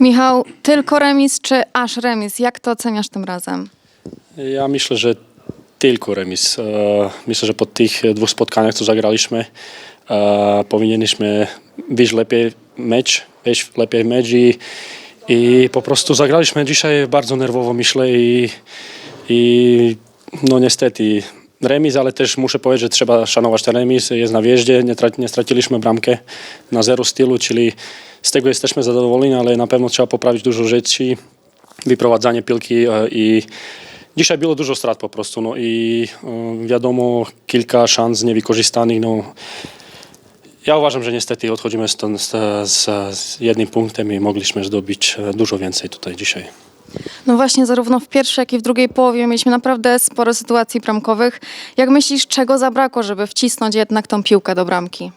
Michał, tylko remis czy aż remis? Jak to oceniasz tym razem? Ja myślę, że tylko remis. E, Myślę, że po tych dwóch spotkaniach, co zagraliśmy, e, powinniśmy wyjść lepiej mecz, wejść lepiej mecz i, i po prostu zagraliśmy dzisiaj bardzo nerwowo, myślę i, i no niestety remis, ale też muszę powiedzieć, że trzeba szanować ten remis. Jest na wjeździe, nie, nie straciliśmy bramkę na zero stylu, czyli z tego jesteśmy zadowoleni, ale na pewno trzeba poprawić dużo rzeczy, wyprowadzanie piłki e, i dzisiaj było dużo strat po prostu, no i e, wiadomo, kilka szans niewykorzystanych, no ja uważam, że niestety odchodzimy z, z, z jednym punktem i mogliśmy zdobyć e, dużo więcej tutaj dzisiaj. No właśnie, zarówno w pierwszej, jak i w drugiej połowie mieliśmy naprawdę sporo sytuacji bramkowych. Jak myślisz, czego zabrakło, żeby wcisnąć jednak tą piłkę do bramki?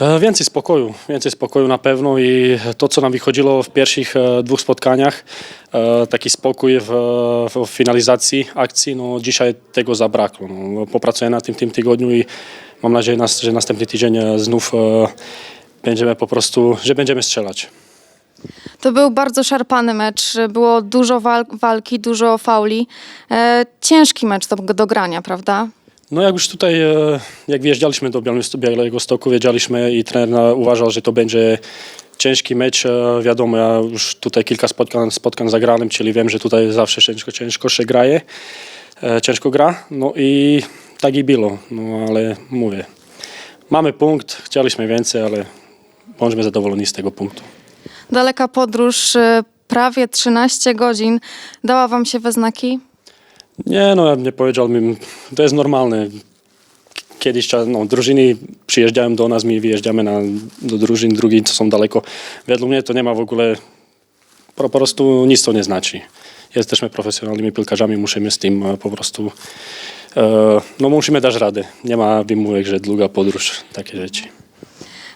E, Więcej spokoju, więcej spokoju na pewno i to, co nam wychodziło w pierwszych e, dwóch spotkaniach, e, taki spokój w, w finalizacji akcji, no dzisiaj tego zabrakło. No, popracuję na tym, tym tygodniu i mam nadzieję, że następny tydzień znów będziemy po prostu, że będziemy strzelać. To był bardzo szarpany mecz, było dużo wal- walki, dużo fauli. E, ciężki mecz do, do grania, prawda? No jak już tutaj, e, jak wjeżdżaliśmy do Białego- Stoku, wiedzieliśmy i trener uważał, że to będzie ciężki mecz. E, Wiadomo, ja już tutaj kilka spotkań, spotkań zagrałem, czyli wiem, że tutaj zawsze ciężko, ciężko się graje, e, ciężko gra. No i tak i było, no ale mówię, mamy punkt, chcieliśmy więcej, ale bądźmy zadowoleni z tego punktu. Daleka podróż, e, prawie 13 godzin. Dała wam się we znaki? Nie, no ja nie powiedziałbym, to jest normalne. Kiedyś cza- no, drużyny przyjeżdżają do nas, my wyjeżdżamy na, do drużyn drugich, co są daleko. Według mnie to nie ma w ogóle, po, po prostu nic to nie znaczy. Jesteśmy profesjonalnymi piłkarzami, musimy z tym e, po prostu, e, no musimy dać radę. Nie ma wymówek, że długa podróż, takie rzeczy.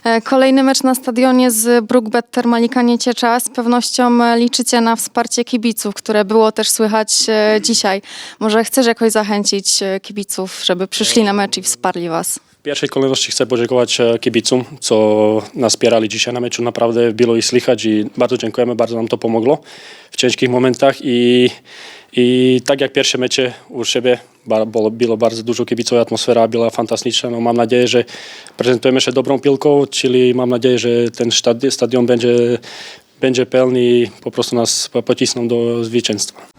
E, Kolejny mecz na stadionie z Brookbet Termalika nie ciecza. Z pewnością e, liczycie na wsparcie kibiców, które było też słychać e, dzisiaj. Może chcesz jakoś zachęcić kibiców, żeby przyszli na mecz i wsparli was? Pierwszej kolejności chcę podziękować e, kibicom, co nas wspierali dzisiaj na meczu. Naprawdę było ich słychać i bardzo dziękujemy, bardzo nam to pomogło w ciężkich momentach i, i tak jak pierwsze mecze u siebie było, było bardzo dużo kibiców, atmosfera była fantastyczna. No, mam nadzieję, że prezentujemy się dobrą piłką, czyli mam nadzieję, że ten stadi- stadion będzie, będzie pełny i po prostu nas pocisną do zwycięstwa.